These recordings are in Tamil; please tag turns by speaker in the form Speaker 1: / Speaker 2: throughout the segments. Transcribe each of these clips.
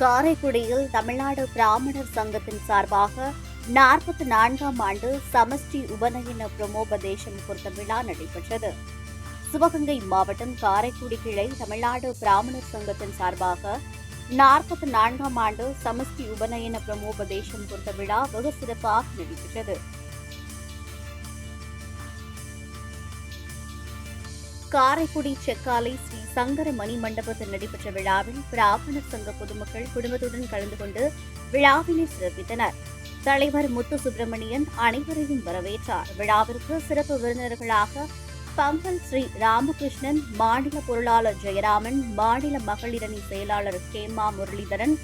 Speaker 1: காரைக்குடியில் தமிழ்நாடு பிராமணர் சங்கத்தின் சார்பாக நாற்பத்தி நான்காம் ஆண்டு சமஷ்டி உபநயன பிரமோபதேசம் குறித்த விழா நடைபெற்றது. சிவகங்கை மாவட்டம் காரைக்குடி கிளை தமிழ்நாடு பிராமணர் சங்கத்தின் சார்பாக நாற்பத்தி நான்காம் ஆண்டு சமஷ்டி உபநயன பிரமோபதேசம் குறித்த விழா வெகு சிறப்பாக நடைபெற்றது. காரைக்குடி செக்காலை ஸ்ரீ சங்கர மணி மண்டபத்தில் நடைபெற்ற விழாவில் பிராமணர் சங்க பொதுமக்கள் குடும்பத்துடன் கலந்து கொண்டு விழாவினை சிறப்பித்தனர். தலைவர் முத்து சுப்பிரமணியன் அனைவரையும் வரவேற்றார். விழாவிற்கு சிறப்பு விருந்தினர்களாக பம்பல் ஸ்ரீ ராமகிருஷ்ணன் மாநில பொருளாளர் ஜெயராமன் மாநில மகளிரணி செயலாளர் கேமா முரளிதரன்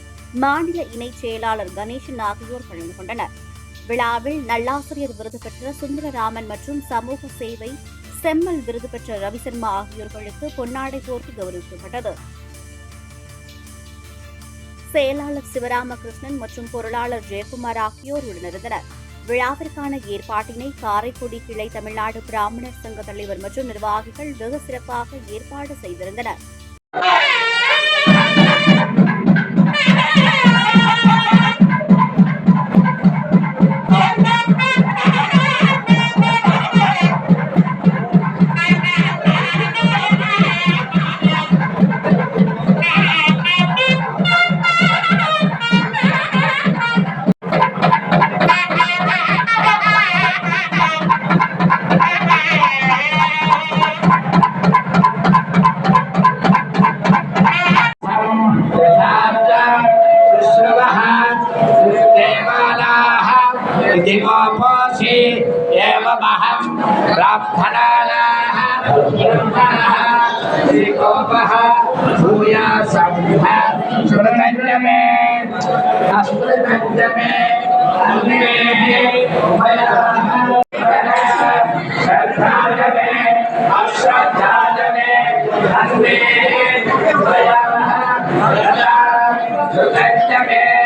Speaker 1: மாநில இணைச் செயலாளர் கணேசன் ஆகியோர் கலந்து கொண்டனர். விழாவில் நல்லாசிரியர் விருது பெற்ற சுந்தரராமன் மற்றும் சமூக சேவை செம்மல் விருது பெற்ற ரவிசர்மா ஆகியோர்களுக்கு பொன்னாடை போர்த்தி கௌரவிக்கப்பட்டது. செயலாளர் சிவராமகிருஷ்ணன் மற்றும் பொருளாளர் ஜெயக்குமார் ஆகியோர் உடனிருந்தனர். விழாவிற்கான ஏற்பாட்டினை காரைக்குடி கிளை தமிழ்நாடு பிராமணர் சங்க தலைவர் மற்றும் நிர்வாகிகள் வெகு சிறப்பாக ஏற்பாடு செய்திருந்தனர்.
Speaker 2: दिगोपोषि एव महं ब्राह्मणानाः दिगोपः भूयासम्भ स्मृतञ्जमे। अस्मृतञ्जमे अग्नेः श्रद्धाजमे अश्रद्धाजमे। अग्नेः भयः श्रुतञ्जमे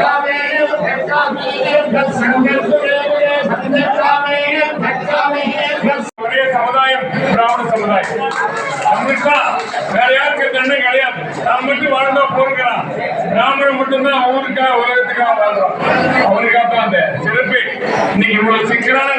Speaker 2: Amen.
Speaker 3: ஒரே சமுதாயம் பிராமண சமுதாயம். அதுதான் வேற யாருக்கு தண்டனை கிடையாது. நாம் வாழ்ந்தா போருக்கிறான் பிராமணன் மட்டும்தான் ஊருக்காக உலகத்துக்காக வாழ்றோம். அவனுக்காக தான் சிறப்பு. இன்னைக்கு இவ்வளவு சிக்கலான